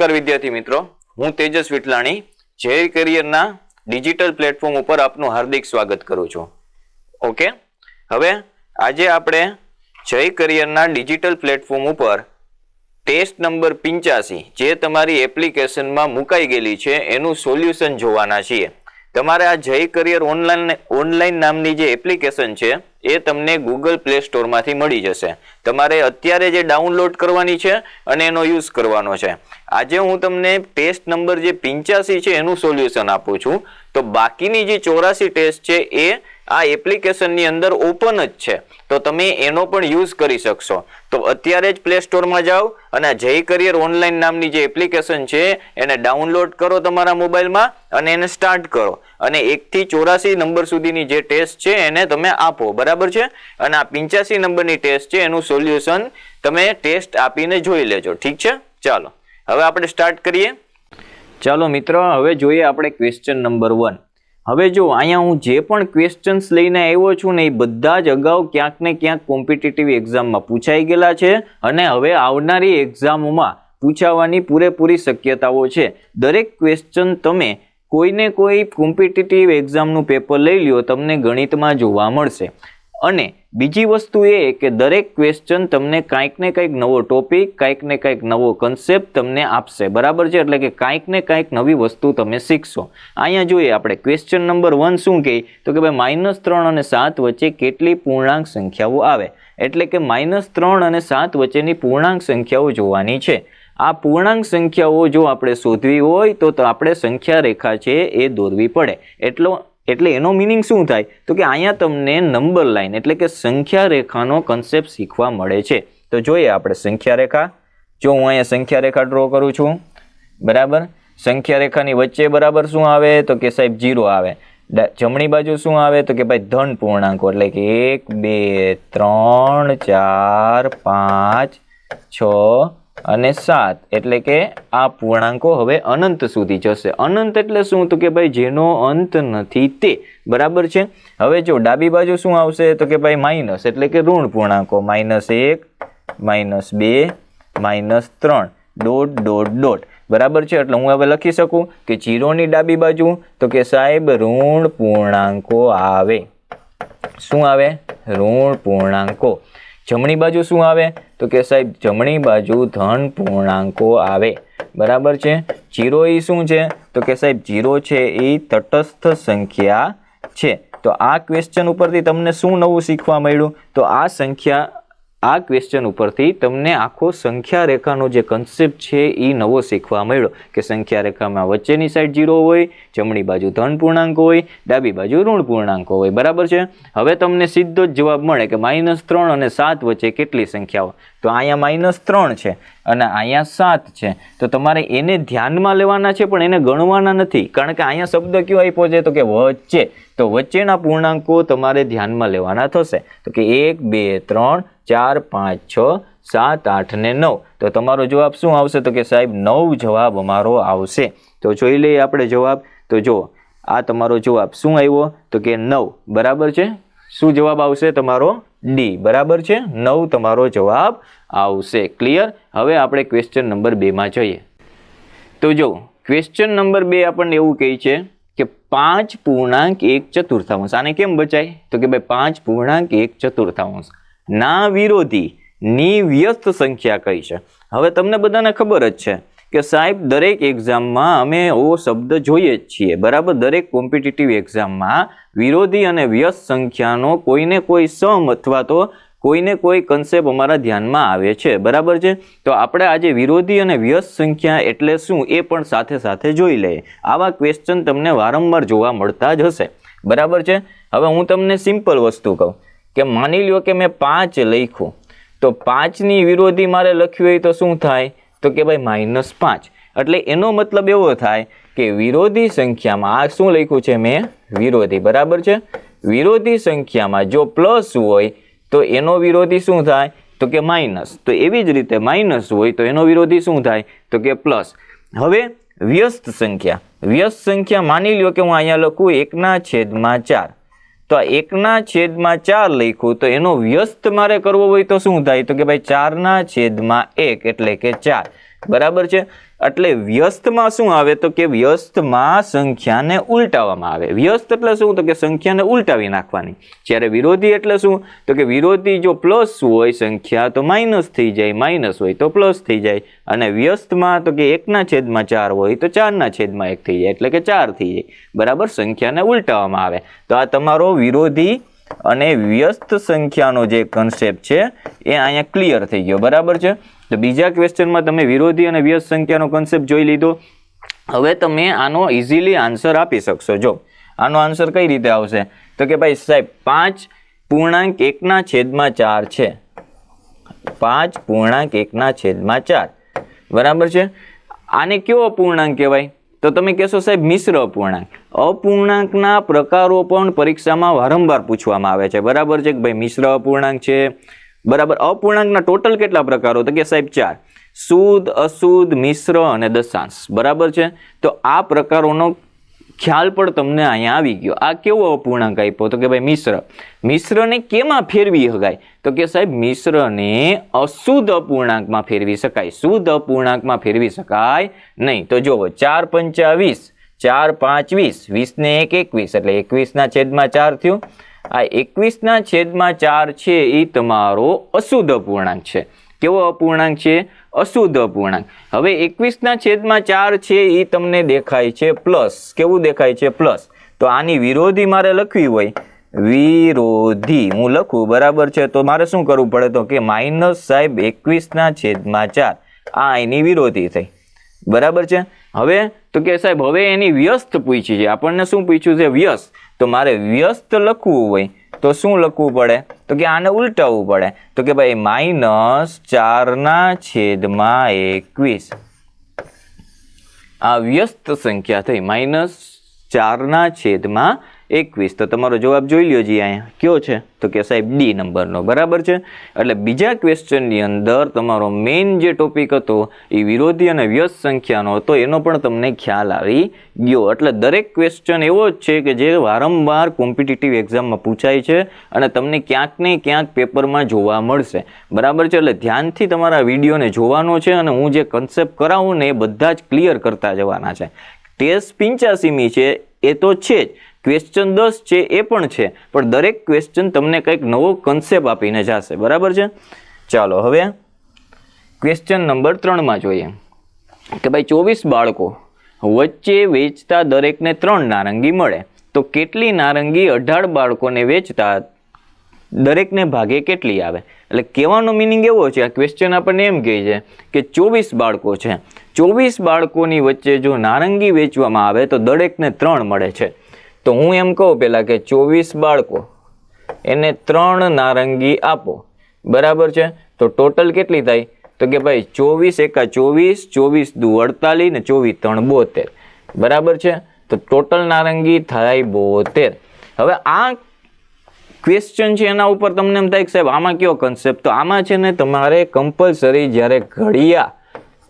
નમસ્કાર વિદ્યાર્થી મિત્રો. હું તેજસ વિટલાણી જય કરિયરના ડિજિટલ પ્લેટફોર્મ ઉપર આપનું હાર્દિક સ્વાગત કરું છું. ઓકે? હવે આજે આપણે જય કરિયરના ડિજિટલ પ્લેટફોર્મ ઉપર ટેસ્ટ નંબર પિંચાસી જે તમારી એપ્લિકેશનમાં મુકાઈ ગયેલી છે, એનું સોલ્યુશન જોવાના છીએ. તમારે આ જય કરિયર ઓનલાઈન ઓનલાઈન નામની જે એપ્લિકેશન છે, એ તમને ગૂગલ પ્લે સ્ટોરમાંથી મળી જશે. તમારે અત્યારે જે ડાઉનલોડ કરવાની છે અને એનો યુઝ કરવાનો છે. આજે હું તમને ટેસ્ટ નંબર જે પિંચાસી છે એનું સોલ્યુશન આપું છું. તો બાકીની જે ચોરાસી ટેસ્ટ છે એ આ એપ્લિકેશનની અંદર ઓપન જ છે. તો તમે એનો પણ યુઝ કરી શકશો. તો અત્યારે જ પ્લે સ્ટોરમાં જાઓ અને જય કરિયર ઓનલાઈન નામની જે એપ્લિકેશન છે એને ડાઉનલોડ કરો તમારા મોબાઈલમાં અને એને સ્ટાર્ટ કરો. અને એકથી ચોરાસી નંબર સુધીની જે ટેસ્ટ છે એને તમે આપો. બરાબર છે? અને આ પિંચાસી નંબરની ટેસ્ટ છે એનું સોલ્યુશન તમે ટેસ્ટ આપીને જોઈ લેજો. ઠીક છે? ચાલો. હવે આપણે સ્ટાર્ટ કરીએ. ચાલો મિત્રો, હવે જોઈએ આપણે ક્વેશ્ચન નંબર વન હવે જો અહીંયા હું જે પણ ક્વેશ્ચન્સ લઈને આવ્યો છું ને એ બધા જ અગાઉ ક્યાંક ને ક્યાંક કોમ્પિટિટિવ એક્ઝામમાં પૂછાઈ ગયેલા છે અને હવે આવનારી એક્ઝામોમાં પૂછાવાની પૂરેપૂરી શક્યતાઓ છે. દરેક ક્વેશ્ચન તમે કોઈને કોઈ કોમ્પિટિટિવ એક્ઝામનું પેપર લઈ લ્યો, તમને ગણિતમાં જોવા મળશે. અને બીજી વસ્તુ એ કે દરેક ક્વેશ્ચન તમને કાંઈક ને કાંઈક નવો ટોપિક કાંઈક ને કંઈક નવો કન્સેપ્ટ તમને આપશે. બરાબર છે? એટલે કે કાંઈક ને કાંઈક નવી વસ્તુ તમે શીખશો. અહીંયા જોઈએ આપણે ક્વેશ્ચન નંબર વન શું કહે? તો કે ભાઈ માઇનસ ત્રણ અને સાત વચ્ચે કેટલી પૂર્ણાંક સંખ્યાઓ આવે? એટલે કે માઇનસ ત્રણ અને સાત વચ્ચેની પૂર્ણાંક સંખ્યાઓ જોવાની છે. આ પૂર્ણાંક સંખ્યાઓ જો આપણે શોધવી હોય તો આપણે સંખ્યા રેખા છે એ દોરવી પડે. એટલો એટલે એનો મિનિંગ શું થાય? તો કે અહીંયા તમને નંબર લાઈન એટલે કે સંખ્યા રેખાનો કન્સેપ્ટ શીખવા મળે છે. તો જોઈએ આપણે સંખ્યા રેખા જો હું અહીંયા સંખ્યા રેખા ડ્રો કરું છું, બરાબર? સંખ્યા રેખાની વચ્ચે બરાબર શું આવે? તો કે સાહેબ જીરો આવે. જમણી બાજુ શું આવે? તો કે ભાઈ ધન પૂર્ણાંકો, એટલે કે એક, બે, ત્રણ, ચાર, પાંચ, છ અને સાત, એટલે કે આ પૂર્ણાંકો હવે અનંત સુધી જશે. અનંત એટલે શું? તો કે ભાઈ, જેનો અંત નથી તે. બરાબર છે? હવે જો ડાબી બાજુ શું આવશે? તો કે ભાઈ, માઇનસ, એટલે કે ઋણ પૂર્ણાંકો. માઇનસ એક, માઇનસ બે, માઇનસ ત્રણ. Dot dot dot. બરાબર છે? એટલે હું હવે લખી શકું કે જીરોની ડાબી બાજુ, તો કે સાહેબ, ઋણ પૂર્ણાંકો આવે. શું આવે? ઋણ પૂર્ણાંકો. જમણી બાજુ શું આવે? તો કે સાહેબ, જમણી બાજુ ધન પૂર્ણાંકો આવે. બરાબર છે? જીરો એ શું છે? તો કે સાહેબ, જીરો છે એ તટસ્થ સંખ્યા છે. તો આ ક્વેશ્ચન ઉપરથી તમને શું નવું શીખવા મળ્યું? તો આ સંખ્યા આ ક્વેશ્ચન ઉપરથી તમને આખો સંખ્યા રેખાનો જે કન્સેપ્ટ છે એ નવો શીખવા મળ્યો કે સંખ્યા રેખામાં વચ્ચેની સાઈડ જીરો હોય, જમણી બાજુ ધન પૂર્ણાંક હોય, ડાબી બાજુ ઋણ પૂર્ણાંક હોય. બરાબર છે? હવે તમને સીધો જ જવાબ મળે કે માઇનસ ત્રણ અને સાત વચ્ચે કેટલી સંખ્યાઓ? તો અહીંયા માઇનસ ત્રણ છે અને અહીંયા સાત છે. તો તમારે એને ધ્યાનમાં લેવાના છે પણ એને ગણવાના નથી. કારણ કે અહીંયા શબ્દ કયો આપ્યો છે? તો કે વચ્ચે. તો વચ્ચેના પૂર્ણાંકો તમારે ધ્યાનમાં લેવાના થશે. તો કે એક, બે, ત્રણ ચાર, પાંચ, છ, સાત, આઠ ને નવ. તો તમારો જવાબ શું આવશે? તો કે સાહેબ, નવ જવાબ અમારો આવશે. તો જોઈ લઈએ આપણે જવાબ. તો જો આ તમારો જવાબ શું આવ્યો? તો કે નવ. બરાબર છે? શું જવાબ આવશે તમારો? ડી. બરાબર છે? નવ તમારો જવાબ આવશે. ક્લિયર હવે આપણે ક્વેશ્ચન નંબર બેમાં જઈએ. તો જો ક્વેશ્ચન નંબર બે આપણને એવું કહે છે કે પાંચ પૂર્ણાંક એક ચતુર્થાંશ. આને કેમ બચાય? તો કે ભાઈ, પાંચ પૂર્ણાંક એક ચતુર્થાંશ. ના વિરોધી, ની વ્યસ્ત સંખ્યા કઈ છે? હવે તમને બધાને ખબર જ છે કે સાહેબ, દરેક એક્ઝામમાં અમે એવો શબ્દ જોઈએ જ છીએ. બરાબર? દરેક કોમ્પિટિટિવ એક્ઝામમાં વિરોધી અને વ્યસ્ત સંખ્યાનો કોઈને કોઈ સમ અથવા તો કોઈને કોઈ કન્સેપ્ટ અમારા ધ્યાનમાં આવે છે. બરાબર છે? તો આપણે આજે વિરોધી અને વ્યસ્ત સંખ્યા એટલે શું એ પણ સાથે સાથે જોઈ લઈએ. આવા ક્વેશ્ચન તમને વારંવાર જોવા મળતા જ હશે. બરાબર છે? હવે હું તમને સિમ્પલ વસ્તુ કહું. કે માની લ્યો કે મેં પાંચ લખ્યું, તો પાંચની વિરોધી મારે લખ્યું હોય તો શું થાય? તો કે ભાઈ માઇનસ પાંચ. એટલે એનો મતલબ એવો થાય કે વિરોધી સંખ્યામાં, આ શું લખ્યું છે મેં? વિરોધી. બરાબર છે? વિરોધી સંખ્યામાં જો પ્લસ હોય, તો એનો વિરોધી શું થાય? તો કે માઇનસ. તો એવી જ રીતે માઇનસ હોય, તો એનો વિરોધી શું થાય? તો કે પ્લસ. હવે વ્યસ્ત સંખ્યા. વ્યસ્ત સંખ્યા માની લ્યો કે હું અહીંયા લખું એકના છેદમાં ચાર. તો આ એકના છેદમાં ચાર લખ્યું તો એનો વ્યસ્ત મારે કરવો હોય તો શું થાય? તો કે ભાઈ ચારના છેદમાં એક એટલે કે ચાર. બરાબર છે? એટલે વ્યસ્તમાં શું આવે તો કે વ્યસ્તમાં સંખ્યાને ઉલટાવવામાં આવે. વ્યસ્ત એટલે શું? તો કે સંખ્યાને ઉલટાવી નાખવાની. જ્યારે વિરોધી એટલે શું? તો કે વિરોધી જો પ્લસ હોય, સંખ્યા તો માઇનસ થઈ જાય, માઇનસ હોય તો પ્લસ થઈ જાય. અને વ્યસ્તમાં તો કે એકના છેદમાં ચાર હોય તો ચારના છેદમાં એક થઈ જાય, એટલે કે ચાર થઈ જાય. બરાબર? સંખ્યાને ઉલટાવવામાં આવે. તો આ તમારો વિરોધી અને વ્યસ્ત સંખ્યાનો જે કન્સેપ્ટ છે, એ અહીંયા ક્લિયર થઈ ગયો. બરાબર છે? તો બીજા ક્વેશ્ચનમાં તમે વિરોધી અને વ્યસ્ત સંખ્યાનો કન્સેપ્ટ જોઈ લીધો. હવે તમે આનો ઇઝીલી આન્સર આપી શકશો. જો, આનો આન્સર કઈ રીતે આવશે? તો કે ભાઈ સાહેબ, પાંચ પૂર્ણાંક એકના છેદમાં ચાર છે. પાંચ પૂર્ણાંક એકના છેદમાં ચાર. બરાબર છે? આને કેવો પૂર્ણાંક કહેવાય? તો તમે કહેશો સાહેબ, મિશ્ર અપૂર્ણાંક. અપૂર્ણાંકના પ્રકારો પણ પરીક્ષામાં વારંવાર પૂછવામાં આવે છે. બરાબર છે કે ભાઈ મિશ્ર અપૂર્ણાંક છે? બરાબર. અપૂર્ણાંકના ટોટલ કેટલા પ્રકારો? તો કે સાહેબ ચાર. શુદ્ધ અશુદ્ધ, મિશ્ર અને દશાંશ. બરાબર છે? તો આ પ્રકારોનો ખ્યાલ પણ તમને અહીંયા આવી ગયો. આ કેવો અપૂર્ણાંક આપ્યો? તો કે ભાઈ મિશ્ર. મિશ્રને કેમાં ફેરવી શકાય? તો કે સાહેબ, મિશ્રને અશુદ્ધ અપૂર્ણાંકમાં ફેરવી શકાય. શુદ્ધ અપૂર્ણાંકમાં ફેરવી શકાય નહીં. તો જુઓ, ચાર પંચા વીસ, ચાર પાંચ વીસ વીસને એક એકવીસ. એટલે એકવીસના છેદમાં ચાર થયું. આ એકવીસના છેદમાં ચાર છે એ તમારો અશુદ્ધ અપૂર્ણાંક છે. કેવો અપૂર્ણાંક છે? અશુદ્ધ અપૂર્ણાંક. હવે એકવીસના છેદમાં ચાર છે એ તમને દેખાય છે પ્લસ. કેવું દેખાય છે પ્લસ? તો આની વિરોધી મારે લખવી હોય. વિરોધી. હું લખું, બરાબર છે? તો મારે શું કરવું પડે તો કે માઇનસ સાહેબ એકવીસના છેદમાં ચાર. આ એની વિરોધી થઈ. બરાબર છે? હવે તો કે સાહેબ, હવે એની વ્યસ્ત પૂછી છે. આપણને શું પૂછ્યું છે? વ્યસ્ત. તો મારે વ્યસ્ત લખવું હોય. તો શું લખવું પડે? તો કે આને ઉલટાવવું પડે. તો કે ભાઈ માઇનસ ચારના છેદમાં એકવીસ. આ વ્યસ્ત સંખ્યા થઈ. માઇનસ ચારના છેદમાં એકવીસ. તો તમારો જવાબ જોઈ લ્યો જી અહીંયા. કયો છે? તો કે સાહેબ ડી નંબરનો. બરાબર છે? એટલે બીજા ક્વેશ્ચનની અંદર તમારો મેઇન જે ટોપિક હતો એ વિરોધી અને વ્યસ્ત સંખ્યાનો હતો, એનો પણ તમને ખ્યાલ આવી ગયો. એટલે દરેક ક્વેશ્ચન એવો જ છે કે જે વારંવાર કોમ્પિટિટિવ એક્ઝામમાં પૂછાય છે અને તમને ક્યાંક ને ક્યાંક પેપરમાં જોવા મળશે. બરાબર છે? એટલે ધ્યાનથી તમારા વિડીયોને જોવાનો છે અને હું જે કન્સેપ્ટ કરાવું ને એ બધા જ ક્લિયર કરતા જવાના છે. ટેસ્ટ પિંચાસીમી છે, એ તો છે જ. ક્વેશ્ચન દસ છે એ પણ છે. પણ દરેક ક્વેશ્ચન તમને કંઈક નવો કન્સેપ્ટ આપીને જશે. બરાબર છે? ચાલો હવે ક્વેશ્ચન નંબર ત્રણમાં જોઈએ. કે ભાઈ ચોવીસ બાળકો વચ્ચે વેચતા દરેકને ત્રણ નારંગી મળે. તો કેટલી નારંગી અઢાર બાળકોને વેચતા દરેકને ભાગે કેટલી આવે? એટલે કહેવાનો મિનિંગ એવો છે, આ ક્વેશ્ચન આપણને એમ કહે છે કે ચોવીસ બાળકો છે. ચોવીસ બાળકોની વચ્ચે જો નારંગી વેચવામાં આવે તો દરેકને ત્રણ મળે છે. તો હું એમ કહું પહેલાં કે ચોવીસ બાળકો, એને ત્રણ નારંગી આપો. બરાબર છે? તો ટોટલ કેટલી થાય? તો કે ભાઈ ચોવીસ એકા ચોવીસ ચોવીસ દુ અડતાલીસ ને ચોવીસ ત્રણ બોતેર. બરાબર છે? તો ટોટલ નારંગી થાય બોતેર. હવે આ ક્વેશ્ચન છે એના ઉપર તમને એમ થાય કે સાહેબ, આમાં કયો કન્સેપ્ટ તો આમાં છે ને તમારે કમ્પલસરી જ્યારે ઘડિયા,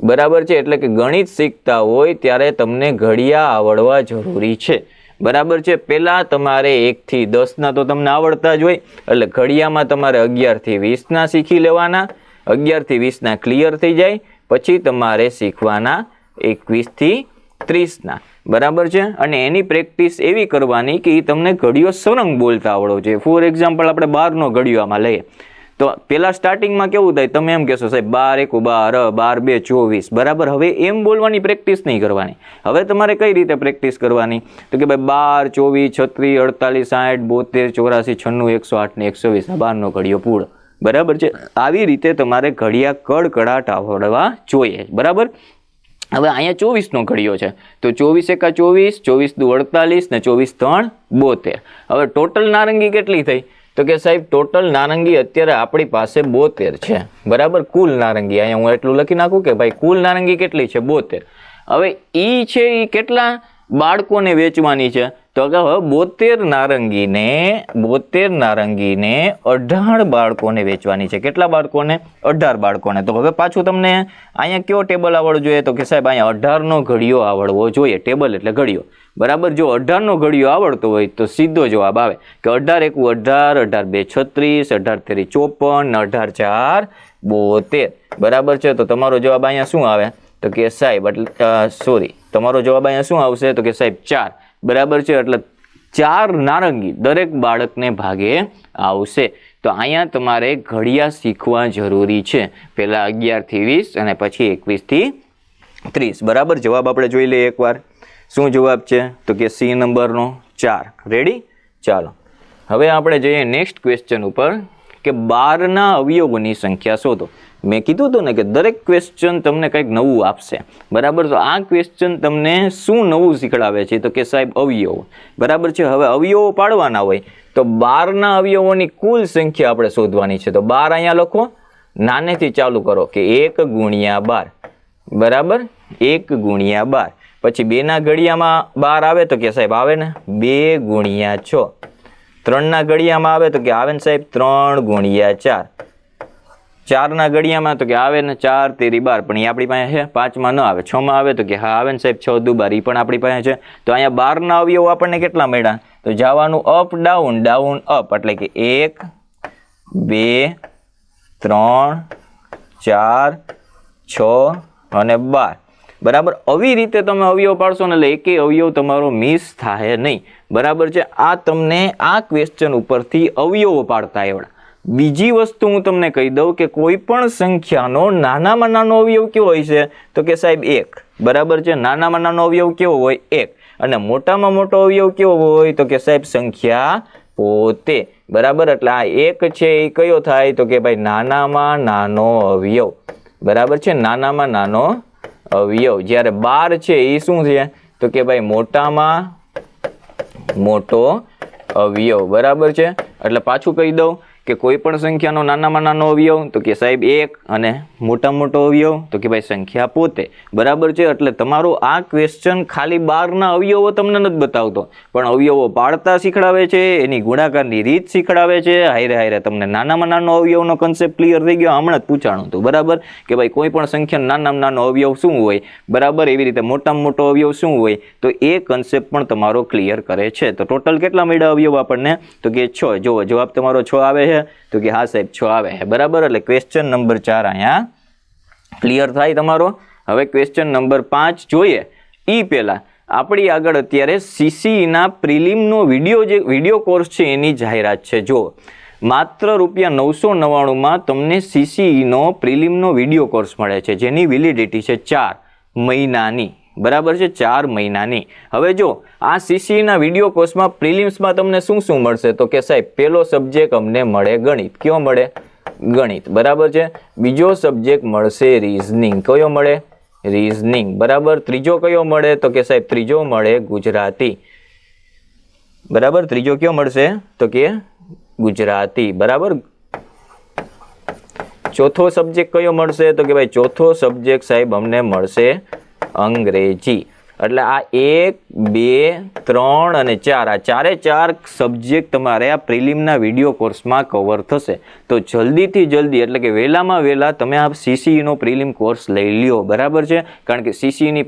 બરાબર છે? એટલે કે ગણિત શીખતા હોય ત્યારે તમને ઘડિયા આવડવા જરૂરી છે. બરાબર છે. પહેલાં તમારે એકથી દસના તો તમને આવડતા જ હોય. એટલે ઘડિયામાં તમારે અગિયારથી વીસના શીખી લેવાના, અગિયારથી વીસના ક્લિયર થઈ જાય. પછી તમારે શીખવાના એકવીસથી ત્રીસના. બરાબર છે? અને એની પ્રેક્ટિસ એવી કરવાની કે એ તમને ઘડિયો સરંગ બોલતા આવડો છે. ફોર એક્ઝામ્પલ આપણે બારનો ઘડિયો આમાં લઈએ. તો પહેલાં સ્ટાર્ટિંગમાં કેવું થાય? તમે એમ કહેશો, સાહેબ, બાર એક બાર બાર બે, ચોવીસ. બરાબર? હવે એમ બોલવાની પ્રેક્ટિસ નહીં કરવાની. હવે તમારે કઈ રીતે પ્રેક્ટિસ કરવાની? તો કે ભાઈ, બાર, ચોવીસ, છત્રીસ, અડતાલીસ, સાઠ, બોતેર, ચોરાસી, છન્નું, એકસો આઠ ને એકસો વીસ. બારનો ઘડિયો પૂળ બરાબર છે? આવી રીતે તમારે ઘડિયા કડકડાટ આવડવા જોઈએ. બરાબર? હવે અહીંયા ચોવીસનો ઘડિયો છે. તો ચોવીસ એકા ચોવીસ ચોવીસ દુ અડતાલીસ ને ચોવીસ ત્રણ બોતેર. હવે ટોટલ નારંગી કેટલી થઈ? તો કે સાહેબ ટોટલ નારંગી અત્યારે આપણી પાસે બોતેર છે. બરાબર? કુલ નારંગી. અહીંયા હું એટલું લખી નાખું કે ભાઈ, કુલ નારંગી કેટલી છે? બોતેર. હવે ઈ છે એ કેટલા? બાળકોને વેચવાની છે. તો કે હવે બોતેર નારંગીને બોતેર નારંગીને અઢાર બાળકોને વેચવાની છે. કેટલા બાળકોને? અઢાર બાળકોને. તો હવે પાછું તમને અહીંયા કયો ટેબલ આવડવો જોઈએ? તો કે સાહેબ, અહીંયા અઢારનો ઘડિયો આવડવો જોઈએ. ટેબલ એટલે ઘડિયો. બરાબર? જો અઢારનો ઘડિયો આવડતો હોય તો સીધો જવાબ આવે કે અઢાર એકું અઢાર અઢાર બે છત્રીસ, અઢાર તેરી ચોપન, અઢાર ચાર બોતેર. બરાબર છે? તો તમારો જવાબ અહીંયા શું આવે? તો કે સાહેબ, એટલે સોરી તમારો જવાબ અહીંયા શું આવશે? તો કે સાહેબ, ચાર. બરાબર છે? એટલે ચાર નારંગી દરેક બાળકને ભાગે આવશે. તો અહીંયા તમારે ઘડિયા શીખવા જરૂરી છે. પહેલાં અગિયારથી વીસ અને પછી એકવીસથી ત્રીસ. બરાબર? જવાબ આપણે જોઈ લઈએ એકવાર. શું જવાબ છે? તો કે સી નંબરનો ચાર. રેડી ચાલો. હવે આપણે જઈએ નેક્સ્ટ ક્વેશ્ચન ઉપર કે બારના અવયવોની સંખ્યા શોધો. મેં કીધું હતું ને કે દરેક ક્વેશ્ચન તમને કંઈક નવું આપશે. બરાબર? તો આ ક્વેશ્ચન તમને શું નવું શીખડાવે છે? તો કે સાહેબ, અવયવો. બરાબર છે? હવે અવયવો પાડવાના હોય તો બારના અવયવોની કુલ સંખ્યા આપણે શોધવાની છે. તો બાર અહીંયા લખો. નાનેથી ચાલુ કરો કે એક ગુણ્યા બાર. બરાબર? એક ગુણ્યા બાર. પછી બેના ઘડિયામાં બાર આવે તો કે સાહેબ આવે ને? બે ગુણ્યા છ. ત્રણના ઘડિયામાં આવે તો કે આવે ને સાહેબ? ત્રણ ગુણ્યા ચાર. ચારના ગળિયામાં તો કે આવે ને ચાર તેરી બાર, પણ એ આપણી પાસે છે, પાંચમાં ન આવે. છમાં આવે તો કે હા, આવે ને સાહેબ, છ દુ બાર એ પણ આપણી પાસે છે. તો અહીંયા બારના અવયવો આપણને કેટલા મળ્યા? તો જવાનું અપ, ડાઉન ડાઉન, અપ, એટલે કે એક, બે, ત્રણ, ચાર, છ અને બાર. બરાબર? આવી રીતે તમે અવયવ પાડશો ને એટલે એકેય અવયવ તમારો મિસ થાય નહીં. બરાબર છે? આ તમને આ ક્વેશ્ચન ઉપરથી અવયવો પાડતા આવડા. બીજી વસ્તુ હું તમને કહી દઉં કે કોઈ પણ સંખ્યાનો નાનામાં નાનો અવયવ કેવો હોય છે? તો કે સાહેબ એક. બરાબર છે? નાનામાં નાનો અવયવ કેવો હોય? એક. અને મોટામાં મોટો અવયવ કેવો હોય? તો કે સાહેબ સંખ્યા પોતે. બરાબર? એટલે આ એક છે, એ કયો થાય? તો કે ભાઈ નાનામાં નાનો અવયવ. બરાબર છે? નાનામાં નાનો અવયવ. જ્યારે બાર છે, એ શું છે? તો કે ભાઈ મોટામાં મોટો અવયવ. બરાબર છે? એટલે પાછું કહી દઉં કે કોઈ પણ સંખ્યાનો નાનામાં નાનો અવયવ, તો કે સાહેબ એક અને મોટા મોટો અવયવ, તો કે ભાઈ સંખ્યા પોતે. બરાબર છે? એટલે તમારો આ ક્વેશ્ચન ખાલી બારના અવયવો તમને નથી બતાવતો. પણ અવયવો પાડતા શીખડાવે છે, એની ગુણાકારની રીત શીખડાવે છે. હાયરે હાયરે તમને નાનામાં નાનો અવયવનો કન્સેપ્ટ ક્લિયર થઈ ગયો, હમણાં જ પૂછાણું હતું. બરાબર? કે ભાઈ કોઈ પણ સંખ્યા નાનામાં નાનો અવયવ શું હોય? બરાબર? એવી રીતે મોટામાં મોટો અવયવ શું હોય? તો એ કન્સેપ્ટ પણ તમારો ક્લિયર કરે છે. તો ટોટલ કેટલા મળ્યા અવયવ આપણને? તો કે છ. જુઓ, જવાબ તમારો છ આવે છે. તો કે હા સાહેબ, છ આવે છે બરાબર? એટલે ક્વેશ્ચન નંબર ચાર અહીંયા ક્લિયર થાય તમારો. હવે ક્વેશ્ચન નંબર પાંચ જોઈએ. એ પહેલાં, આપણી આગળ અત્યારે સીસીઈના પ્રિલિમનો વીડિયો જે વીડિયો કોર્સ છે એની જાહેરાત છે. જો માત્ર રૂપિયા નવસો નવ્વાણુંમાં તમને સીસીઈનો પ્રિલિમનો વીડિયો કોર્સ મળે છે, જેની વેલિડિટી છે ચાર મહિનાની. બરાબર છે, ચાર મહિનાની. હવે જો આ સીસીઈના વીડિયો કોર્સમાં પ્રિલિમ્સમાં તમને શું શું મળશે? તો કે સાહેબ પહેલો સબ્જેક્ટ અમને મળે ગણિત. કયો મળે? ગણિત. બરાબર છે? બીજો સબ્જેક્ટ મળશે રીઝનિંગ કયો મળે? રીઝનિંગ બરાબર? ત્રીજો કયો મળે? તો કે સાહેબ, ત્રીજો મળે ગુજરાતી. બરાબર? ત્રીજો કયો મળશે? તો કે ગુજરાતી. બરાબર? ચોથો સબ્જેક્ટ કયો મળશે? તો કે ભાઈ, ચોથો સબ્જેક્ટ સાહેબ અમને મળશે અંગ્રેજી. એટલે આ એક, બે, ત્રણ અને ચાર, આ ચારે ચાર સબ્જેક્ટ તમારે આ પ્રિલિમના વીડિયો કોર્સમાં કવર થશે. તો જલ્દીથી જલ્દી, એટલે કે વહેલામાં વહેલા તમે આ સીસીઈનો પ્રિલિમ કોર્સ લઈ લ્યો. બરાબર છે? કારણ કે સીસીઈની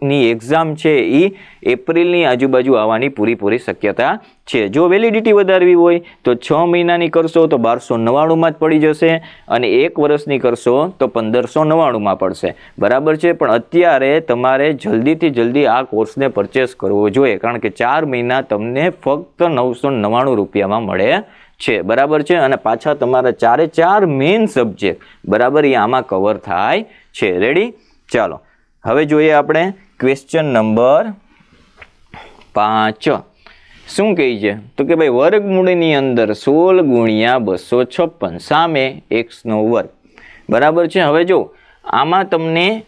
પ્રિલિમની એક્ઝામ છે એ એપ્રિલની આજુબાજુ આવવાની પૂરીપૂરી શક્યતા છે. જો વેલિડિટી વધારવી હોય તો છ મહિનાની કરશો તો બારસો નવ્વાણુંમાં જ પડી જશે અને એક વર્ષની કરશો તો પંદરસો નવ્વાણુંમાં પડશે. બરાબર છે? પણ અત્યારે તમારે જલ્દીથી જલ્દી આ કોર્સને પરચેસ કરવો જોઈએ. કારણ કે ચાર મહિના તમને ફક્ત નવસો નવ્વાણું રૂપિયામાં મળે છે. બરાબર છે? અને પાછા તમારા ચારે ચાર મેઇન સબ્જેક્ટ બરાબર એ આમાં કવર થાય છે. રેડી ચાલો. હવે જોઈએ આપણે ક્વેશ્ચન નંબર પાંચ. શું કહે છે તો કે ભાઈ, વર્ગમૂળની અંદર સોળ ગુણ્યા બસો છપ્પન. સામે એક્સનો વર્ગ. બરાબર છે? હવે જો, આમાં તમને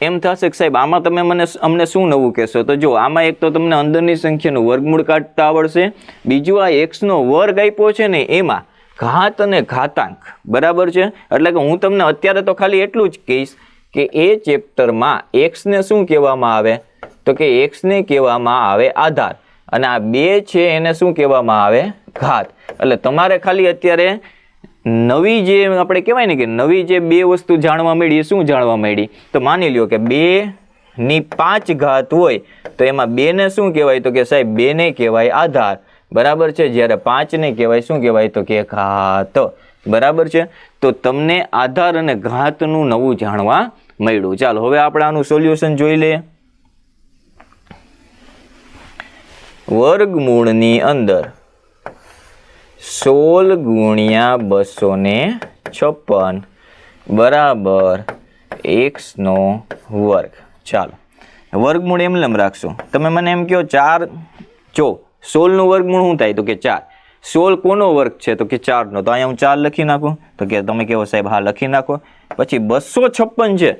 એમ થશે કે સાહેબ, આમાં તમે મને અમને શું નવું કહેશો? તો જો, આમાં એક તો તમને અંદરની સંખ્યાનું વર્ગમૂળ કાઢતા આવડશે. બીજું આ એક્સનો વર્ગ આપ્યો છે ને, એમાં ઘાત અને ઘાતાંક. બરાબર છે? એટલે કે હું તમને અત્યારે તો ખાલી એટલું જ કહીશ કે એ ચેપ્ટરમાં એક્સને શું કહેવામાં આવે? તો કે એક્સને કહેવામાં આવે આધાર. અને આ બે છે એને શું કહેવામાં આવે? ઘાત. એટલે તમારે ખાલી અત્યારે નવી જે આપણે કહેવાય ને કે નવી જે બે વસ્તુ જાણવા મળી, એ શું જાણવા મળી? તો માની લ્યો કે બે ની પાંચ ઘાત હોય, તો એમાં બેને શું કહેવાય? તો કે સાહેબ, બે ને કહેવાય આધાર. બરાબર છે? જ્યારે પાંચ ને કહેવાય, શું કહેવાય? તો કે ઘાત. બરાબર છે? તો તમને આધાર અને ઘાતનું નવું જાણવા મળ્યું. ચાલો, હવે આપણે આનું સોલ્યુશન જોઈ લઈએ. વર્ગમૂળની અંદર સોળ ગુણ્યા બસો ને છપ્પન બરાબર એક્સનો વર્ગ. ચાલો, વર્ગમૂળ એમ લમ રાખશો. તમે મને એમ કહો, ચાર, જો, સોળનું વર્ગમૂળ શું થાય? તો કે ચાર. સોળ કોનો વર્ગ છે? તો કે ચારનો. તો અહીંયા હું ચાર લખી નાખું. તો કે તમે કહેવો સાહેબ, હા, લખી નાખો. પછી બસો છપ્પન છે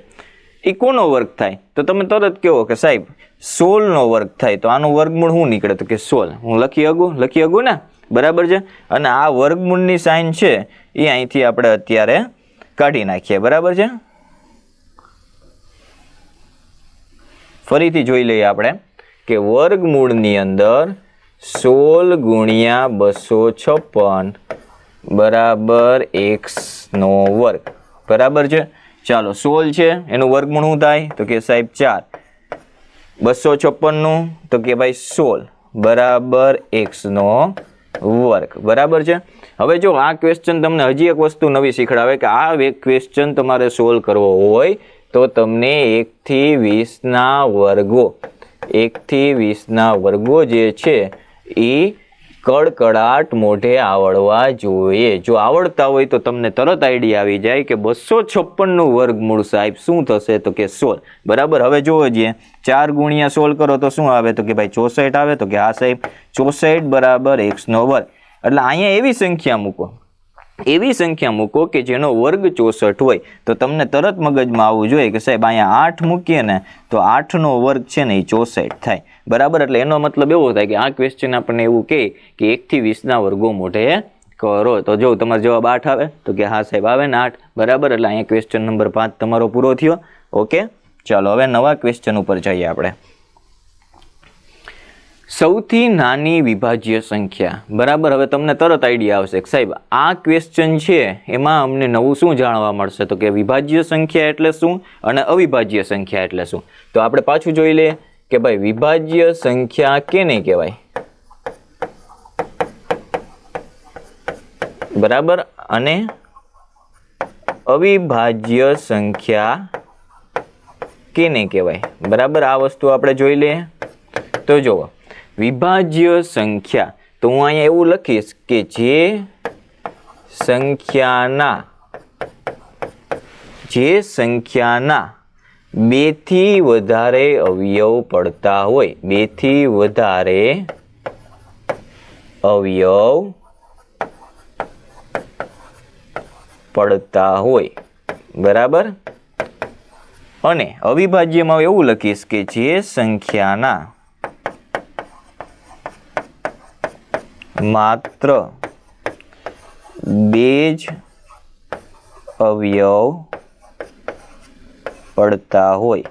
એ કોનો વર્ગ થાય? તો તમે તરત કહો કે સાહેબ, સોલનો વર્ગ થાય. તો આનું વર્ગમૂળ શું નીકળે? તો કે સોલ. હું લખી શકું લખી શકું ને? બરાબર છે? અને આ વર્ગમૂળની સાઇન છે, એ અહીંથી આપણે અત્યારે કાઢી નાખીએ. બરાબર છે? ફરીથી જોઈ લઈએ આપણે કે વર્ગમૂળની અંદર સોળ ગુણ્યા બસો છપ્પન બરાબર એક્સનો વર્ગ. બરાબર છે? ચાલો, સોળ છે, એનું વર્ગમૂળ શું થાય? તો કે સાહેબ ચાર. બસો છપ્પનનું, તો કે ભાઈ સોળ. બરાબર એક્સનો વર્ગ. બરાબર છે? હવે જો આ ક્વેશ્ચન તમને હજી એક વસ્તુ નવી શીખડાવે કે આ એક ક્વેશ્ચન તમારે સોલ્વ કરવો હોય, તો તમને એકથી વીસના વર્ગો એકથી વીસના વર્ગો જે છે એ કડકડાટ મોઢે આવડવા જોઈએ. જો આવડતા હોય તો તમને તરત આઈડિયા આવી જાય કે બસો છપ્પનનું વર્ગમૂળ સાહેબ, શું થશે તો કે સોળ બરાબર? હવે જોવો જોઈએ ચાર ગુણ્યા સોળ કરો તો શું આવે? તો કે ભાઈ ચોસઠ આવે તો કે હા સાહેબ ચોસઠ બરાબર એક્સનો વર્ગ. એટલે અહીંયા એવી સંખ્યા મૂકો. એવી સંખ્યા મૂકો કે જેનો વર્ગ ચોસઠ હોય. તો તમને તરત મગજમાં આવવું જોઈએ કે સાહેબ, અહીંયા આઠ મૂકીએ ને, તો આઠનો વર્ગ છે ને એ ચોસઠ થાય. બરાબર? એટલે એનો મતલબ એવો થાય કે આ ક્વેશ્ચન આપણને એવું કહે કે એકથી વીસના વર્ગો મોઢે કરો. તો જો તમારો જવાબ આઠ આવે, તો કે હા સાહેબ, આવે ને આઠ. બરાબર? એટલે અહીંયા ક્વેશ્ચન નંબર પાંચ તમારો પૂરો થયો. ઓકે ચાલો, હવે નવા ક્વેશ્ચન ઉપર જઈએ આપણે. સૌથી નાની વિભાજ્ય સંખ્યા. બરાબર? હવે તમને તરત આઈડિયા આવશે કે સાહેબ, આ ક્વેશ્ચન છે, એમાં અમને નવું શું જાણવા મળશે? તો કે વિભાજ્ય સંખ્યા એટલે શું અને અવિભાજ્ય સંખ્યા એટલે શું? તો આપણે પાછું જોઈ લઈએ કે ભાઈ, વિભાજ્ય સંખ્યા કેને કહેવાય? બરાબર? અને અવિભાજ્ય સંખ્યા કેને કહેવાય? બરાબર? આ વસ્તુ આપણે જોઈ લઈએ. તો જુઓ. વિભાજ્ય સંખ્યા. તો હું અહીંયા એવું લખીશ કે જે સંખ્યાના જે સંખ્યાના બેથી વધારે અવયવ પડતા હોય, બેથી વધારે અવયવ પડતા હોય. બરાબર? અને અવિભાજ્યમાં એવું લખીશ કે જે સંખ્યાના માત્ર બે જ અવયવ પડતા હોય.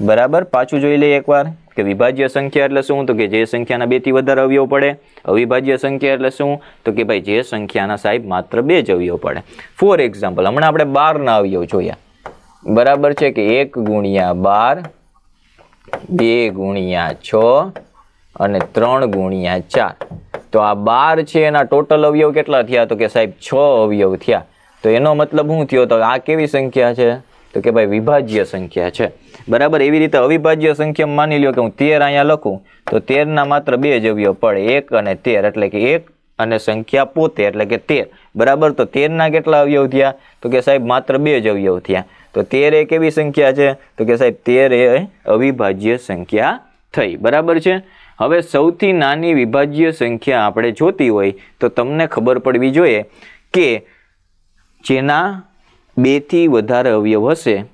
બરાબર? પાછું જોઈ લઈએ એકવાર કે વિભાજ્ય સંખ્યા એટલે શું? તો કે જે સંખ્યાના બેથી વધારે અવયવ પડે, અવિભાજ્ય સંખ્યા એટલે શું? તો કે ભાઈ જે સંખ્યાના સાહેબ માત્ર બે જ અવયવ પડે. ફોર એક્ઝામ્પલ હમણાં આપણે બારના અવયવ જોયા. બરાબર છે કે એક ગુણ્યા બાર, બે ગુણ્યા છ અને ત્રણ ગુણ્યા ચાર. તો આ બાર છે, એના ટોટલ અવયવ કેટલા થયા? તો કે સાહેબ, છ અવયવ થયા. તો એનો મતલબ શું થયો? તો આ કેવી સંખ્યા છે? તો કે ભાઈ, વિભાજ્ય સંખ્યા છે. બરાબર, એવી રીતે અવિભાજ્ય સંખ્યા માની લ્યો કે હું તેર અહીંયા લખું, તો તેરના માત્ર બે જ અવયવ પડે. એક અને તેર, એટલે કે એક અને સંખ્યા પોતે એટલે કે તેર. બરાબર, તો તેરના કેટલા અવયવ થયા? તો કે સાહેબ, માત્ર બે જ અવયવ થયા. તો તેર એ કેવી સંખ્યા છે? તો કે સાહેબ, તેર એ અવિભાજ્ય સંખ્યા થઈ. બરાબર છે? હવે સૌથી નાની વિભાજ્ય સંખ્યા આપણે જોતી હોય તો તમને ખબર પડવી જોઈએ કે જેના બેથી વધારે અવયવ હશે,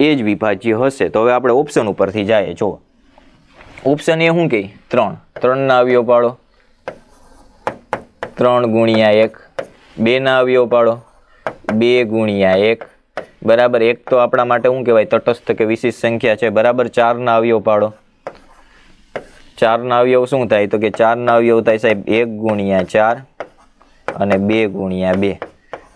એ જ વિભાજ્ય હશે. તો હવે આપણે ઓપ્શન ઉપરથી જાય જો ઓપ્શન એ શું કહે ત્રણ. ત્રણના અવયવ પાડો. ત્રણ ગુણ્યા એક. બેના અવયવ પાડો. બે ગુણ્યા એક. બરાબર, એક તો આપણા માટે શું કહેવાય? તટસ્થ કે વિશિષ્ટ સંખ્યા છે. બરાબર, ચારના અવયવ પાડો. ચારના અવયવ શું થાય? તો કે ચારના અવયવ થાય સાહેબ, એક ગુણ્યા ચાર અને બે ગુણ્યા બે.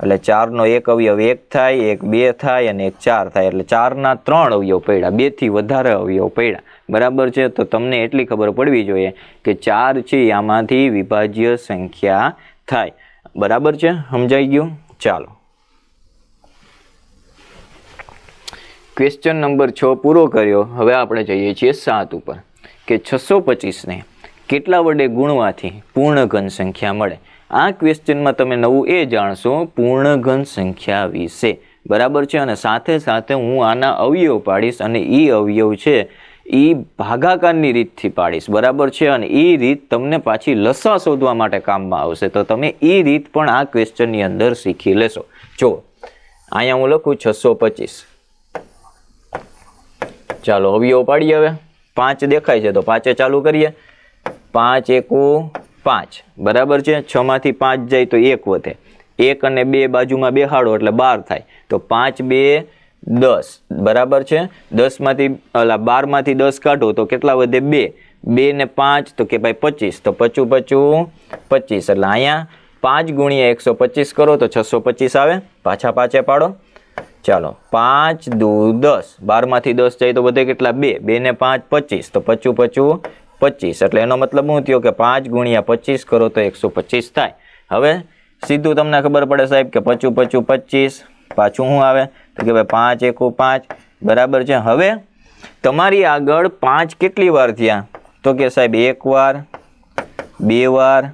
એટલે ચારનો એક અવયવ એક થાય, એક બે થાય અને એક ચાર થાય. એટલે ચારના ત્રણ અવયવ પડ્યા, બેથી વધારે અવયવ પડ્યા. બરાબર છે? તો તમને એટલી ખબર પડવી જોઈએ કે ચાર છે આમાંથી વિભાજ્ય સંખ્યા થાય. બરાબર છે? સમજાઈ ગયું? ચાલો. ક્વેશ્ચન નંબર છ પૂરો કર્યો. હવે આપણે જઈએ છીએ સાત ઉપર. કે છસો પચીસને કેટલા વડે ગુણવાથી પૂર્ણ ઘન સંખ્યા મળે? આ ક્વેશ્ચનમાં તમે નવું એ જાણશો પૂર્ણ ઘન સંખ્યા વિશે. બરાબર છે? અને સાથે સાથે હું આના અવયવ પાડીશ અને એ અવયવ છે એ ભાગાકારની રીતથી પાડીશ. બરાબર છે? અને એ રીત તમને પાછી લસા શોધવા માટે કામમાં આવશે. તો તમે એ રીત પણ આ ક્વેશ્ચનની અંદર શીખી લેશો. જો, અહીંયા હું લખું છસો પચીસ. ચાલો, અવયવ પાડીએ હવે. પાંચ દેખાય છે તો પાંચે ચાલુ કરીએ. પાંચ એકુ પાંચ. બરાબર છે? છ માંથી પાંચ જાય તો એક વધે. એક અને બે બાજુમાં બેહાડો એટલે બાર થાય. તો પાંચ, બે, દસ. બરાબર છે? દસમાંથી અલા બારમાંથી દસ કાઢો તો કેટલા વધે? બે. બે ને પાંચ તો કે ભાઈ પચીસ. તો પચું પચું, પચીસ. એટલે અહીંયા પાંચ ગુણ્યા એકસો પચીસ કરો તો છસો પચીસ આવે. પાછા પાછે પાડો. ચાલો, પાંચ દુ દસ. બારમાંથી દસ જાય તો બધે કેટલા? બે. બે ને પાંચ, પચીસ. તો પચું પચું, પચીસ. એટલે એનો મતલબ શું થયો કે પાંચ ગુણ્યા પચીસ કરો તો એકસો પચીસ થાય. હવે સીધું તમને ખબર પડે સાહેબ કે પચું પચું, પચીસ. પાછું શું આવે? તો કે ભાઈ પાંચ એકુ પાંચ. બરાબર છે? હવે તમારી આગળ પાંચ કેટલી વાર થયા? તો કે સાહેબ એક વાર, બે વાર,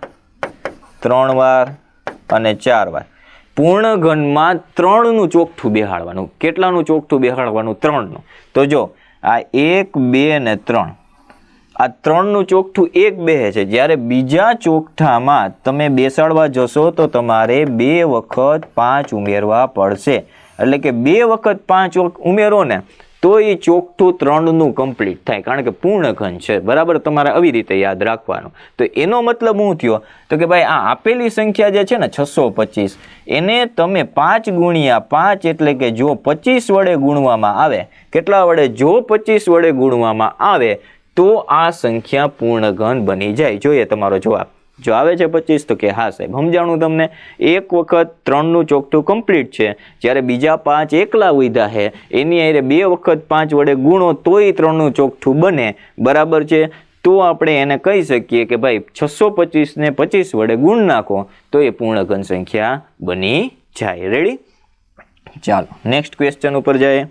ત્રણ વાર અને ચાર વાર. પૂર્ણ ઘનમાં ત્રણનું ચોકઠું બેહાડવાનું. કેટલાનું ચોકઠું બેહાડવાનું? ત્રણનું. તો જો, આ એક, બે ને ત્રણ. આ ત્રણનું ચોકઠું એક બે છે. જ્યારે બીજા ચોકઠામાં તમે બેસાડવા જશો તો તમારે બે વખત પાંચ ઉમેરવા પડશે. એટલે કે બે વખત પાંચ ઉમેરો ને. તો એ ચોખ્ઠું ત્રણનું કમ્પ્લીટ થાય, કારણ કે પૂર્ણ ઘન છે. બરાબર? તમારે આવી રીતે યાદ રાખવાનું. તો એનો મતલબ શું થયો? તો કે ભાઈ, આ આપેલી સંખ્યા જે છે ને, છસો પચીસ, એને તમે પાંચ ગુણ્યા પાંચ એટલે કે જો પચીસ વડે ગુણવામાં આવે, કેટલા વડે? જો પચીસ વડે ગુણવામાં આવે, તો આ સંખ્યા પૂર્ણ ઘન બની જાય. જોઈએ તમારો જવાબ. જો આવે છે પચીસ, તો કે હા સાહેબ, સમજાણું તમને? એક વખત ત્રણનું ચોકઠું કમ્પ્લીટ છે. જ્યારે બીજા પાંચ એકલા ઉધા છે એની હારે બે વખત પાંચ વડે ગુણો, તોય ત્રણનું ચોકઠું બને. બરાબર છે? તો આપણે એને કહી શકીએ કે ભાઈ, છસો પચીસને પચીસ વડે ગુણ નાખો, તો એ પૂર્ણ ઘન સંખ્યા બની જાય. રેડી ચાલો નેક્સ્ટ ક્વેશ્ચન ઉપર જઈએ.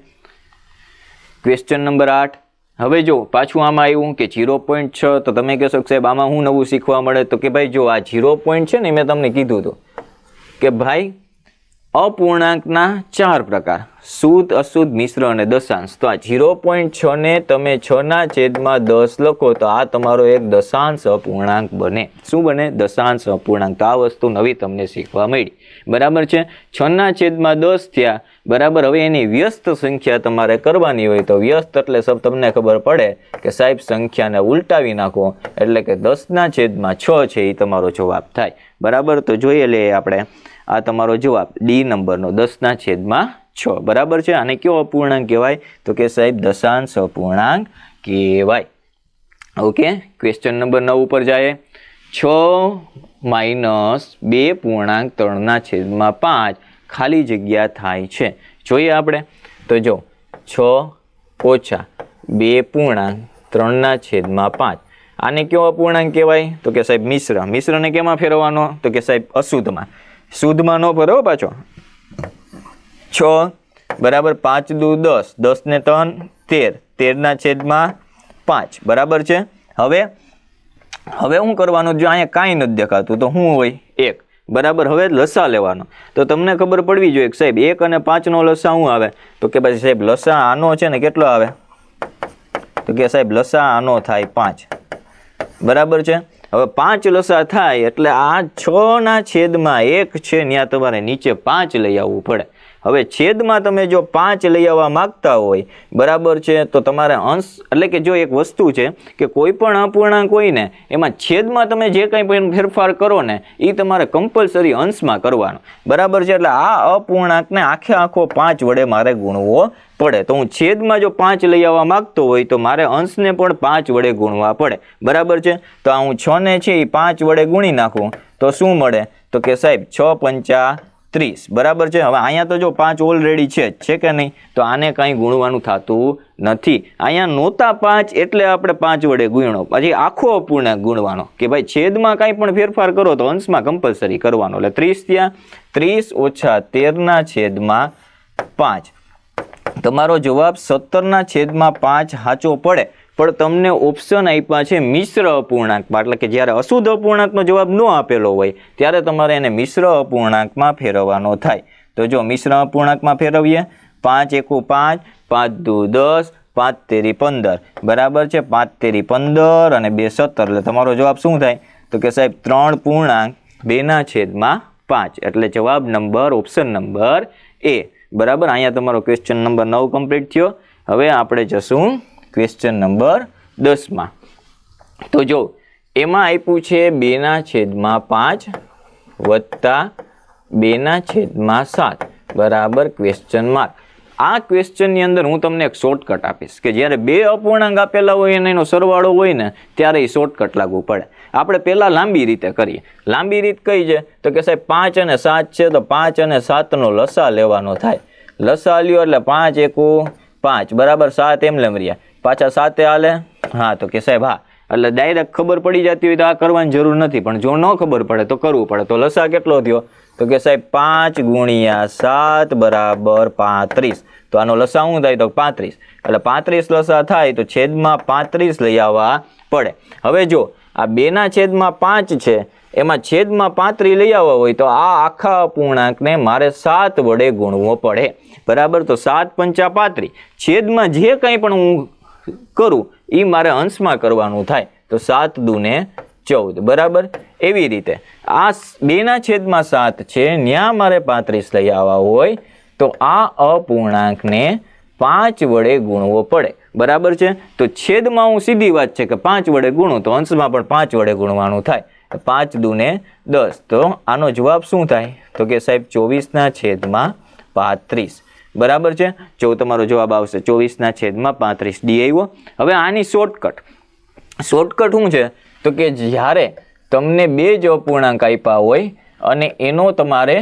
ક્વેશ્ચન નંબર આઠ. હવે જો પાછું આમાં આવ્યું કે ઝીરો પોઈન્ટ છ, તો તમે કહેશો કે સાહેબ, આમાં હું નવું શીખવા મળે? તો કે ભાઈ, જો આ ઝીરો પોઈન્ટ છે ને, મેં તમને કીધું હતું કે ભાઈ, અપૂર્ણાંકના ચાર પ્રકાર શુદ્ધ અશુદ્ધ, મિશ્ર અને દશાંશ. તો આ ઝીરો પોઈન્ટ છ ને તમે છના છેદમાં દસ લખો, તો આ તમારો એક દશાંશ અપૂર્ણાંક બને. શું બને? દશાંશ અપૂર્ણાંક. તો આ વસ્તુ નવી તમને શીખવા મળી. બરાબર છે? છના છેદમાં દસ થયા બરાબર? હવે એની વ્યસ્ત સંખ્યા તમારે કરવાની હોય તો વ્યસ્ત એટલે સબ તમને ખબર પડે કે સાહેબ સંખ્યાને ઉલટાવી નાખો. એટલે કે દસના છેદમાં છ છે એ તમારો જવાબ થાય. બરાબર? તો જોઈએ લઈએ આપણે. આ તમારો જવાબ. ડી નંબરનો દસના છેદમાં છ. બરાબર છે? આને કયો અપૂર્ણાંક કહેવાય? તો કે સાહેબ દશાંશ અપૂર્ણાંક કહેવાય. ઓકે? ક્વેશ્ચન નંબર નવ ઉપર જાય. છ માઇનસ બે પૂર્ણાંક ત્રણના છેદમાં પાંચ. ખાલી જગ્યા થાય છે. જોઈએ આપણે. તો જો, છ ઓછા બે પૂર્ણાંક ત્રણના છેદમાં પાંચ. આને કેવો અપૂર્ણાંક કહેવાય? તો કે સાહેબ મિશ્ર. મિશ્રને કેમાં ફેરવવાનો? તો કે સાહેબ અશુદ્ધમાં. શુદ્ધમાં ન ફેરવો પાછો. છ બરાબર પાંચ દુ દસ. દસને ત્રણ, તેર. તેરના છેદમાં પાંચ. બરાબર છે? હવે હવે શું કરવાનું? જો અહીંયા કાંઈ નથી દેખાતું, તો શું હોય એક. બરાબર? હવે લસા લેવાનો. તો તમને ખબર પડવી જોઈએ કે સાહેબ, એક અને પાંચનો લસા શું આવે? તો કે પછી સાહેબ, લસા આનો છે ને કેટલો આવે? તો કે સાહેબ, લસા આનો થાય પાંચ. બરાબર છે? હવે પાંચ લસા થાય એટલે આ છ ના છેદમાં એક છે ત્યાં તમારે નીચે પાંચ લઈ આવવું પડે. હવે છેદમાં તમે જો પાંચ લઈ આવવા માંગતા હોય, બરાબર છે, તો તમારે અંશ, એટલે કે જો એક વસ્તુ છે કે કોઈ પણ અપૂર્ણાંક હોય ને, એમાં છેદમાં તમે જે કંઈ પણ ફેરફાર કરો ને એ તમારે કમ્પલસરી અંશમાં કરવાનો. બરાબર છે, એટલે આ અપૂર્ણાંકને આખે આખો પાંચ વડે મારે ગુણવો પડે. તો હું છેદમાં જો પાંચ લઈ આવવા માંગતો હોય, તો મારે અંશને પણ પાંચ વડે ગુણવા પડે. બરાબર છે? તો આ હું છ ને છે એ પાંચ વડે ગુણી નાખું. તો શું મળે? તો કે સાહેબ, છ પંચા ત્રીસ. બરાબર છે? હવે અહીંયા તો જો પાંચ ઓલરેડી છે છે કે નહીં? તો આને કાંઈ ગુણવાનું થતું નથી. અહીંયા નહોતા પાંચ એટલે આપણે પાંચ વડે ગુણ્યો. પછી આખો અપૂર્ણાંક ગુણવાનો. કે ભાઈ છેદમાં કાંઈ પણ ફેરફાર કરો તો અંશમાં કમ્પલસરી કરવાનો. એટલે ત્રીસ ત્યાં ત્રીસ ઓછા તેરના છેદમાં પાંચ. તમારો જવાબ સત્તરના છેદમાં પાંચ સાચો પડે. પણ તમને ઓપ્શન આપ્યા છે મિશ્ર અપૂર્ણાંકમાં. એટલે કે જ્યારે અશુદ્ધ અપૂર્ણાંકનો જવાબ ન આપેલો હોય, ત્યારે તમારે એને મિશ્ર અપૂર્ણાંકમાં ફેરવવાનો થાય. તો જો મિશ્ર અપૂર્ણાંકમાં ફેરવીએ, પાંચ એકુ પાંચ પાંચ દુ દસ, પાંચ તેરી પંદર. બરાબર છે? પાંચ તેરી પંદર અને બે સત્તર. એટલે તમારો જવાબ શું થાય? તો કે સાહેબ, ત્રણ પૂર્ણાંક, બેના છેદમાં પાંચ. એટલે જવાબ નંબર ઓપ્શન નંબર એ. બરાબર? અહીંયા તમારો ક્વેશ્ચન નંબર નવ કમ્પ્લીટ થયો. હવે આપણે જશું ક્વેશ્ચન નંબર દસમાં. તો જો, એમાં આપ્યું છે બેના છેદમાં પાંચ વત્તા બેના છેદમાં સાત. બરાબર ક્વેશ્ચન માર્ક આ ક્વેશ્ચનની અંદર હું તમને એક શોર્ટકટ આપીશ કે જ્યારે બે અપૂર્ણાંક આપેલા હોય અને એનો સરવાળો હોય ને, ત્યારે એ શોર્ટકટ લાગુ પડે. આપણે પહેલાં લાંબી રીતે કરીએ. લાંબી રીત કઈ છે? તો કે સાહેબ, પાંચ અને સાત છે, તો પાંચ અને સાતનો લસા લેવાનો થાય. લસા લ્યો એટલે પાંચ એકુ પાંચ. બરાબર સાત એમ લેમ રહ્યા. પાછા સાતે હાલે? હા, તો કે સાહેબ, હા. એટલે ડાયરેક્ટ ખબર પડી જતી હોય તો આ કરવાની જરૂર નથી, પણ જો ન ખબર પડે તો કરવું પડે. તો લસા કેટલો થયો? તો કે સાહેબ, પાંચ ગુણ્યા સાત બરાબર પાંત્રીસ. તો આનો લસા શું થાય? તો પાંત્રીસ. એટલે પાંત્રીસ લસા થાય તો છેદમાં પાંત્રીસ લઈ આવવા પડે. હવે જો, આ બેના છેદમાં પાંચ છે, એમાં છેદમાં પાંત્રીસ લઈ આવવા હોય તો આ આખા અપૂર્ણાંકને મારે સાત વડે ગુણવો પડે. બરાબર? તો સાત પંચા પાંત્રીસ. છેદમાં જે કંઈ પણ હું કરું એ મારે અંશમાં કરવાનું થાય. તો સાત દુને ચૌદ. બરાબર? એવી રીતે. આ બેના છેદમાં સાત છે. ત્યાં મારે પાંત્રીસ લઈ આવવા હોય, તો આ અપૂર્ણાંકને પાંચ વડે ગુણવો પડે. બરાબર છે? તો છેદમાં હું સીધી વાત છે કે પાંચ વડે ગુણું, તો અંશમાં પણ પાંચ વડે ગુણવાનું થાય. પાંચ દુને દસ. તો આનો જવાબ શું થાય? તો કે સાહેબ, ચોવીસના છેદમાં પાંત્રીસ. બરાબર છે? જો તમારો જવાબ આવશે ચોવીસના છેદમાં પાંત્રીસ ડી આવ્યો હવે આની શોર્ટકટ શોર્ટકટ શું છે? તો કે જ્યારે તમને બે જ અપૂર્ણાંક આપ્યા હોય અને એનો તમારે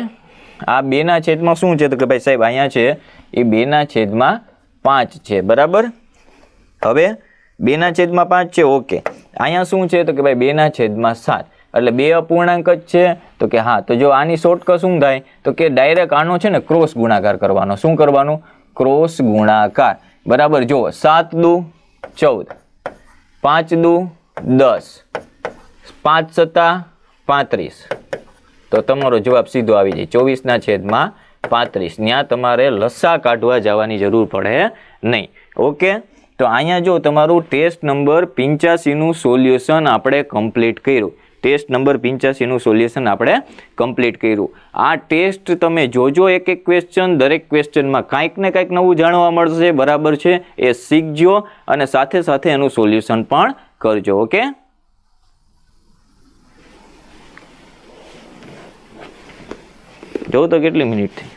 આ બેના છેદમાં શું છે? તો કે ભાઈ સાહેબ, અહીંયા છે, એ બેના છેદમાં પાંચ છે, બરાબર? હવે બેના છેદમાં પાંચ છે, ઓકે. અહીંયા શું છે? તો કે ભાઈ બેના છેદમાં સાત. એટલે બે અપૂર્ણાંક જ છે. તો કે હા, તો જો આની શોર્ટકટ શું થાય? તો કે ડાયરેક્ટ આનો છે ને ક્રોસ ગુણાકાર કરવાનો. શું કરવાનું? ક્રોસ ગુણાકાર. બરાબર જો સાત દુ ચૌદ. પાંચ દુ દસ. પાંચ સત્તા પાંત્રીસ. તો તમારો જવાબ સીધો આવી જાય. ચોવીસના છેદમાં પાંત્રીસ. ત્યાં તમારે લસ્સા કાઢવા જવાની જરૂર પડે નહીં. ઓકે? તો અહીંયા જો તમારું ટેસ્ટ નંબર પિંચ્યાસીનું સોલ્યુશન આપણે કમ્પ્લીટ કર્યું. ટેસ્ટ નંબર પિંચ્યાસીનું સોલ્યુશન આપણે કમ્પ્લીટ કર્યું. આ ટેસ્ટ તમે જોજો એક એક ક્વેશ્ચન દરેક ક્વેશ્ચનમાં કાંઈક ને કાંઈક નવું જાણવા મળશે, બરાબર છે? એ શીખજો અને સાથે સાથે એનું સોલ્યુશન પણ કરજો, ઓકે? જોઉં તો કેટલી મિનિટ થઈ.